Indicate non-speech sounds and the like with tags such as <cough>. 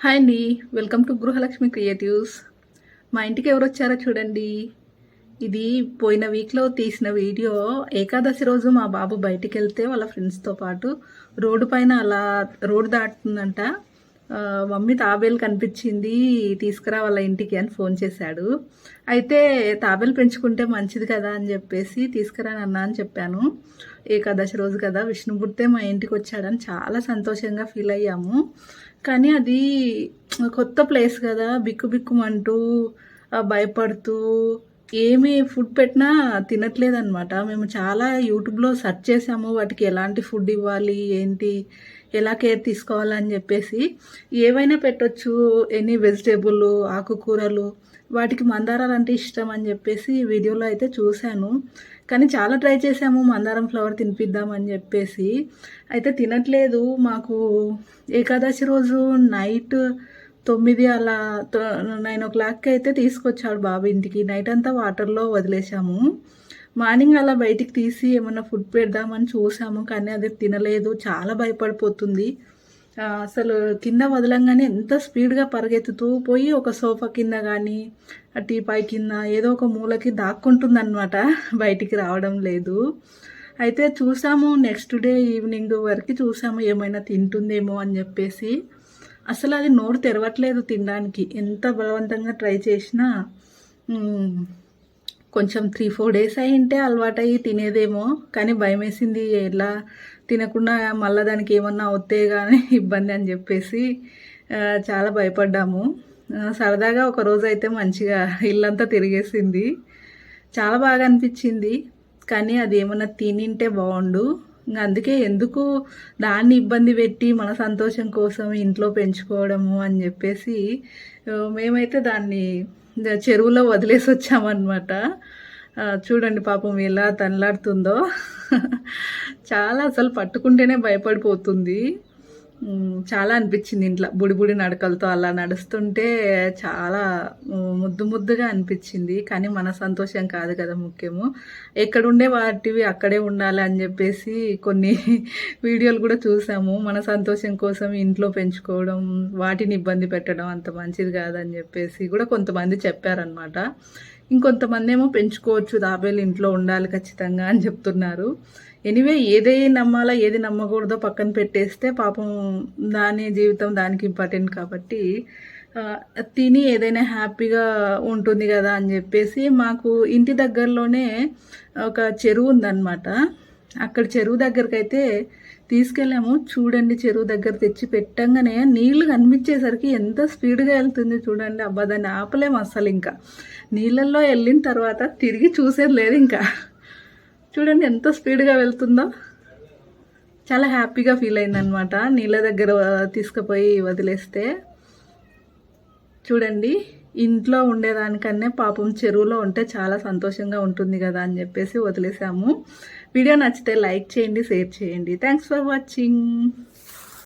Hi అండి. Welcome to Gruhalakshmi creatives. మా ఇంటికి ఎవరు వచ్చారో చూడండి. ఇది పోయిన వీక్లో తీసిన వీడియో. ఏకాదశి రోజు మా బాబు బయటికి వెళ్తే వాళ్ళ ఫ్రెండ్స్తో పాటు రోడ్డు పైన అలా రోడ్డు దాటుతుందంట. మమ్మీ తాబేలు కనిపించింది తీసుకురా వాళ్ళ ఇంటికి అని ఫోన్ చేశాడు. అయితే తాబేలు పెంచుకుంటే మంచిది కదా అని చెప్పేసి తీసుకురా అన్న అని చెప్పాను. ఏకాదశి రోజు కదా విష్ణుమూర్తే మా ఇంటికి వచ్చాడని చాలా సంతోషంగా ఫీల్ అయ్యాము. కానీ అది కొత్త ప్లేస్ కదా బిక్కు బిక్కుమంటూ భయపడుతూ ఏమి ఫుడ్ పెట్టినా తినట్లేదన్నమాట. మేము చాలా యూట్యూబ్లో సెర్చ్ చేసాము వాటికి ఎలాంటి ఫుడ్ ఇవ్వాలి ఏంటి ఎలా కేర్ తీసుకోవాలని చెప్పేసి ఏవైనా పెట్టొచ్చు. ఎనీ వెజిటేబుల్ ఆకుకూరలు వాటికి మందారాలు అంటే ఇష్టం అని చెప్పేసి వీడియోలో అయితే చూశాను. కానీ చాలా ట్రై చేసాము మందారం ఫ్లవర్ తినిపిద్దామని చెప్పేసి అయితే తినట్లేదు. మాకు ఏకాదశి రోజు నైట్ తొమ్మిది అలా నైన్ ఓ క్లాక్కి అయితే తీసుకొచ్చాడు బాబు ఇంటికి. నైట్ అంతా వాటర్లో వదిలేసాము మార్నింగ్ అలా బయటికి తీసి ఏమన్నా ఫుడ్ పెడదామని చూసాము కానీ అది తినలేదు. చాలా భయపడిపోతుంది. అసలు కింద వదలంగానే ఎంత స్పీడ్గా పరిగెత్తుతూ పోయి ఒక సోఫా కింద కానీ ఆ టీపాయ్ కింద ఏదో ఒక మూలకి దాక్కుంటుందన్నమాట. బయటికి రావడం లేదు. అయితే చూసాము నెక్స్ట్ డే ఈవినింగ్ వరకు చూసాము ఏమైనా తింటుందేమో అని చెప్పేసి. అసలు అది నోరు తెరవట్లేదు తినడానికి. ఎంత బలవంతంగా ట్రై చేసినా కొంచెం త్రీ ఫోర్ డేస్ అయింటే అలవాటయ్యి తినేదేమో కానీ భయం వేసింది ఎలా తినకుండా మళ్ళీ దానికి ఏమన్నా వస్తే కానీ <laughs> ఇబ్బంది అని చెప్పేసి చాలా భయపడ్డాము. సరదాగా ఒక రోజు అయితే మంచిగా ఇల్లంతా తిరిగేసింది. చాలా బాగా అనిపించింది కానీ అది ఏమన్నా తినింటే బాగుండు. అందుకే ఎందుకు దాన్ని ఇబ్బంది పెట్టి మన సంతోషం కోసం ఇంట్లో పెంచుకోవడము అని చెప్పేసి మేమైతే దాన్ని చెరువులో వదిలేసి వచ్చామన్నమాట. చూడండి పాపం ఎలా తనలాడుతుందో చాలా అసలు పట్టుకుంటేనే భయపడిపోతుంది. చాలా అనిపించింది ఇంట్లో బుడిబుడి నడకలతో అలా నడుస్తుంటే చాలా ముద్దు ముద్దుగా అనిపించింది. కానీ మన సంతోషం కాదు కదా ముఖ్యము. ఎక్కడుండే వాటివి అక్కడే ఉండాలి అని చెప్పేసి కొన్ని <laughs> వీడియోలు కూడా చూసాము. మన సంతోషం కోసం ఇంట్లో పెంచుకోవడం వాటిని ఇబ్బంది పెట్టడం అంత మంచిది కాదని చెప్పేసి కూడా కొంతమంది చెప్పారనమాట ఇంకొంతమంది ఏమో పెంచుకోవచ్చు తాబేలు ఇంట్లో ఉండాలి ఖచ్చితంగా అని చెప్తున్నారు. ఎనివే ఏదే నమ్మాలా ఏది నమ్మకూడదో పక్కన పెట్టేస్తే పాపం దాని జీవితం దానికి ఇంపార్టెంట్ కాబట్టి తిని ఏదైనా హ్యాపీగా ఉంటుంది కదా అని చెప్పేసి మాకు ఇంటి దగ్గరలోనే ఒక చెరువు ఉందన్నమాట. అక్కడ చెరువు దగ్గరికి అయితే తీసుకెళ్ళాము. చూడండి చెరువు దగ్గర తెచ్చి పెట్టంగానే నీళ్ళు కనిపించేసరికి ఎంత స్పీడ్గా వెళ్తుంది చూడండి. అబ్బా దాన్ని ఆపలేము అసలు ఇంకా. నీళ్ళల్లో వెళ్ళిన తర్వాత తిరిగి చూసేది లేదు ఇంకా. చూడండి ఎంత స్పీడ్గా వెళ్తుందో. చాలా హ్యాపీగా ఫీల్ అయిందనమాట నీళ్ళ దగ్గర తీసుకుపోయి వదిలేస్తే. చూడండి. ఇంట్లో ఉండేదానికన్నా పాపం చెరువులో ఉంటే చాలా సంతోషంగా ఉంటుంది కదా అని చెప్పేసి వదిలేసాము. వీడియో నచ్చితే లైక్ చేయండి షేర్ చేయండి. Thanks for watching